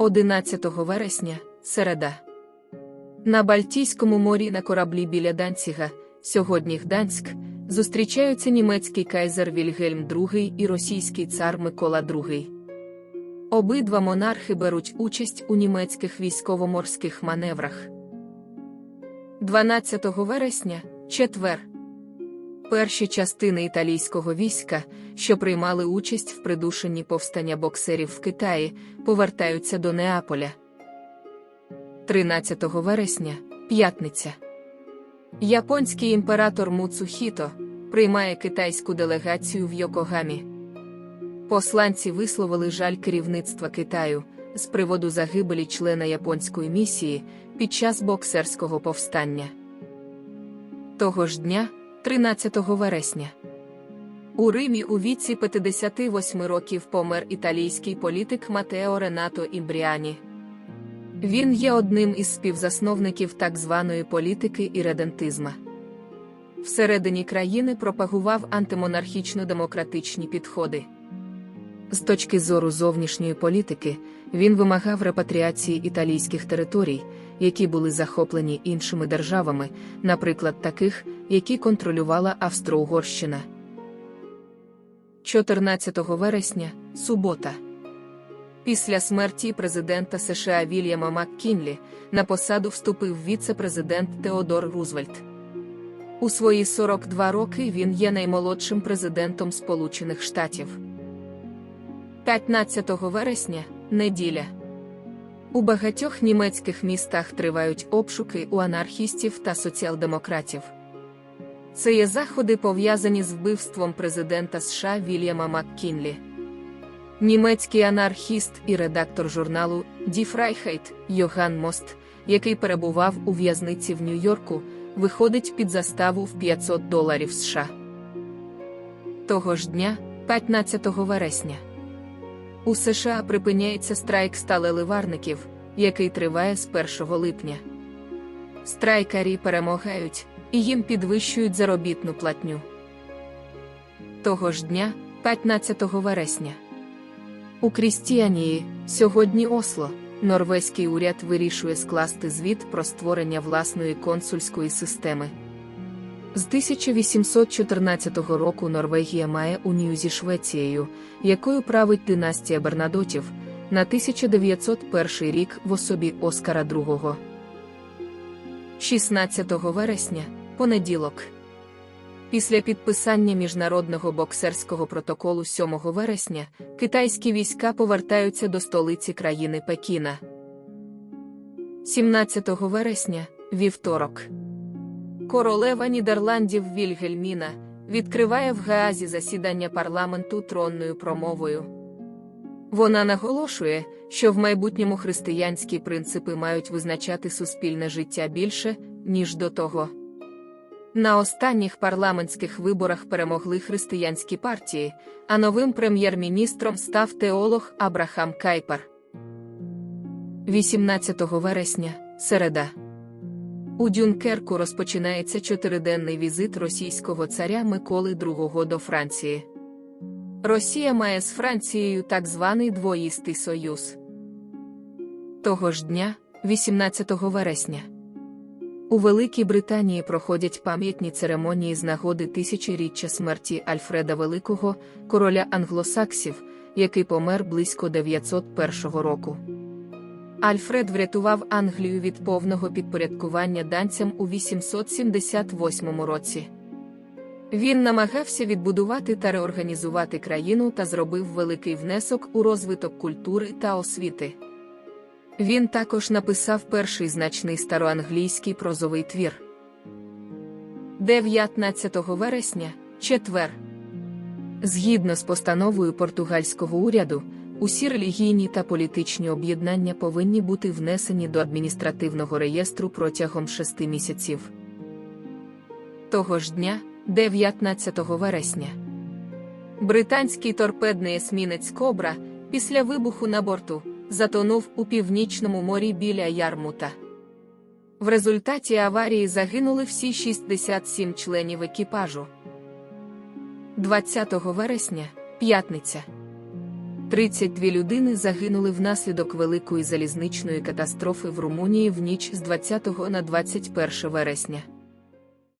11 вересня, середа. На Бальтійському морі на кораблі біля Данціга, сьогодні Гданськ, зустрічаються німецький кайзер Вільгельм II і російський цар Микола II. Обидва монархи беруть участь у німецьких військово-морських маневрах. 12 вересня, четвер. Перші частини італійського війська, що приймали участь в придушенні повстання боксерів в Китаї, повертаються до Неаполя. 13 вересня, п'ятниця. Японський імператор Муцухіто приймає китайську делегацію в Йокогамі. Посланці висловили жаль керівництва Китаю з приводу загибелі члена японської місії під час боксерського повстання. Того ж дня, 13 вересня. У Римі у віці 58 років помер італійський політик Матео Ренато Імбріані. Він є одним із співзасновників так званої політики і редентизма. Всередині країни пропагував антимонархічно-демократичні підходи. З точки зору зовнішньої політики, він вимагав репатріації італійських територій, які були захоплені іншими державами, наприклад, таких, які контролювала Австро-Угорщина. 14 вересня, субота. Після смерті президента США Вільяма МакКінлі на посаду вступив віце-президент Теодор Рузвельт. У свої 42 роки він є наймолодшим президентом Сполучених Штатів. 15 вересня неділя. У багатьох німецьких містах тривають обшуки у анархістів та соціал-демократів. Це є заходи пов'язані з вбивством президента США Вільяма МакКінлі. Німецький анархіст і редактор журналу Die Freiheit Йоган Мост, який перебував у в'язниці в Нью-Йорку, виходить під заставу в 500 доларів США. Того ж дня, 15 вересня. У США припиняється страйк сталеливарників, який триває з 1 липня. Страйкарі перемагають, і їм підвищують заробітну платню. Того ж дня, 15 вересня. У Крістіанії, сьогодні Осло, норвезький уряд вирішує скласти звіт про створення власної консульської системи. З 1814 року Норвегія має унію зі Швецією, якою править династія Бернадотів, на 1901 рік в особі Оскара II. 16 вересня, понеділок. Після підписання міжнародного боксерського протоколу 7 вересня китайські війська повертаються до столиці країни Пекіна. 17 вересня вівторок. Королева Нідерландів Вільгельміна відкриває в Гаазі засідання парламенту тронною промовою. Вона наголошує, що в майбутньому християнські принципи мають визначати суспільне життя більше, ніж до того. На останніх парламентських виборах перемогли християнські партії, а новим прем'єр-міністром став теолог Абрахам Кайпер. 18 вересня, середа. У Дюнкерку розпочинається чотириденний візит російського царя Миколи II до Франції. Росія має з Францією так званий двоїстий союз. Того ж дня, 18 вересня. У Великій Британії проходять пам'ятні церемонії з нагоди тисячоріччя смерті Альфреда Великого, короля англосаксів, який помер близько 901 року. Альфред врятував Англію від повного підпорядкування данцям у 878 році. Він намагався відбудувати та реорганізувати країну та зробив великий внесок у розвиток культури та освіти. Він також написав перший значний староанглійський прозовий твір. 19 вересня, четвер. Згідно з постановою португальського уряду, усі релігійні та політичні об'єднання повинні бути внесені до адміністративного реєстру протягом шести місяців. Того ж дня, 19 вересня, британський торпедний есмінець Кобра після вибуху на борту затонув у північному морі біля Ярмута. В результаті аварії загинули всі 67 членів екіпажу. 20 вересня, п'ятниця. 32 людини загинули внаслідок великої залізничної катастрофи в Румунії в ніч з 20 на 21 вересня.